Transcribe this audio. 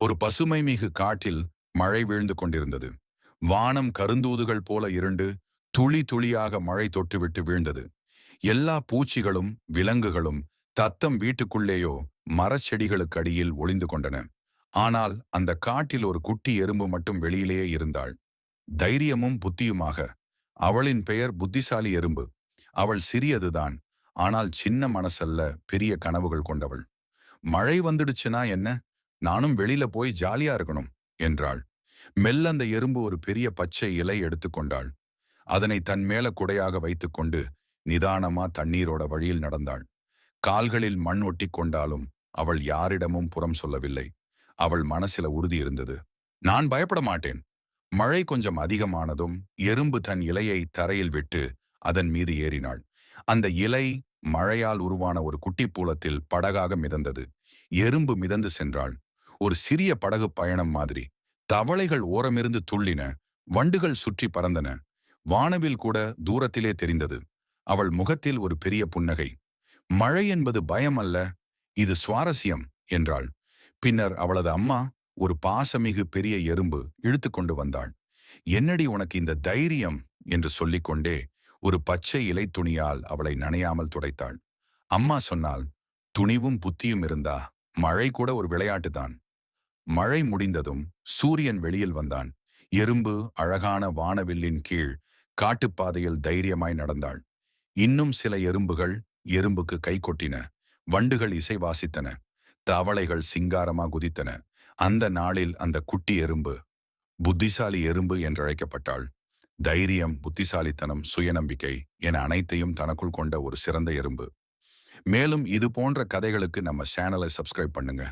ஒரு பசுமை மிகு காட்டில் மழை வீழ்ந்து கொண்டிருந்தது. வானம் கருந்தூதுகள் போல இருண்டு துளி துளியாக மழை தொட்டுவிட்டு வீழ்ந்தது. எல்லா பூச்சிகளும் விலங்குகளும் தத்தம் வீட்டுக்குள்ளேயோ மரச்செடிகளுக்கு அடியில் ஒளிந்து கொண்டன. ஆனால் அந்த காட்டில் ஒரு குட்டி எறும்பு மட்டும் வெளியிலேயே இருந்தாள். தைரியமும் புத்தியுமாக. அவளின் பெயர் புத்திசாலி எறும்பு. அவள் சிறியதுதான் ஆனால் சின்ன மனசல்ல பெரிய கனவுகள் கொண்டவள். மழை வந்துடுச்சுனா என்ன? நானும் வெளியில போய் ஜாலியா இருக்கணும் என்றாள். மெல்ல அந்த எறும்பு ஒரு பெரிய பச்சை இலை எடுத்துக்கொண்டாள் அதனை தன் மேல குடையாக வைத்துக்கொண்டு நிதானமா தண்ணீரோட வழியில் நடந்தாள். கால்களில் மண் ஒட்டி கொண்டாலும் அவள் யாரிடமும் புறம் சொல்லவில்லை. அவள் மனசில உறுதி இருந்தது. நான் பயப்பட மாட்டேன். மழை கொஞ்சம் அதிகமானதும் எறும்பு தன் இலையை தரையில் விட்டு அதன் மீது ஏறினாள். அந்த இலை மழையால் உருவான ஒரு குட்டி பூலத்தில் படகாக மிதந்தது. எறும்பு மிதந்து சென்றாள். ஒரு சிறிய படகு பயணம் மாதிரி. தவளைகள் ஓரமிருந்து துள்ளின வண்டுகள் சுற்றி பறந்தன. வானவில் கூட தூரத்திலே தெரிந்தது. அவள் முகத்தில் ஒரு பெரிய புன்னகை. மழை என்பது பயம் அல்ல இது சுவாரஸ்யம் என்றாள். பின்னர் அவளது அம்மா ஒரு பாசமிகு பெரிய எறும்பு இழுத்து கொண்டு வந்தாள். என்னடி உனக்கு இந்த தைரியம்? என்று சொல்லிக்கொண்டே ஒரு பச்சை இலை துணியால் அவளை நனையாமல் துடைத்தாள். அம்மா சொன்னால் துணிவும் புத்தியும் இருந்தா மழை கூட ஒரு விளையாட்டுதான். மழை முடிந்ததும் சூரியன் வெளியில் வந்தான். எறும்பு அழகான வானவில்லின் கீழ் காட்டுப்பாதையில் தைரியமாய் நடந்தாள். இன்னும் சில எறும்புகள் எறும்புக்கு கை கொட்டின. வண்டுகள் இசை வாசித்தன. தவளைகள் சிங்காரமா குதித்தன. அந்த நாளில் அந்த குட்டி எறும்பு புத்திசாலி எறும்பு என்றழைக்கப்பட்டாள். தைரியம் புத்திசாலித்தனம் சுயநம்பிக்கை என அனைத்தையும் தனக்குள் கொண்ட ஒரு சிறந்த எறும்பு. மேலும் இது போன்ற கதைகளுக்கு நம்ம சேனலை சப்ஸ்கிரைப் பண்ணுங்க.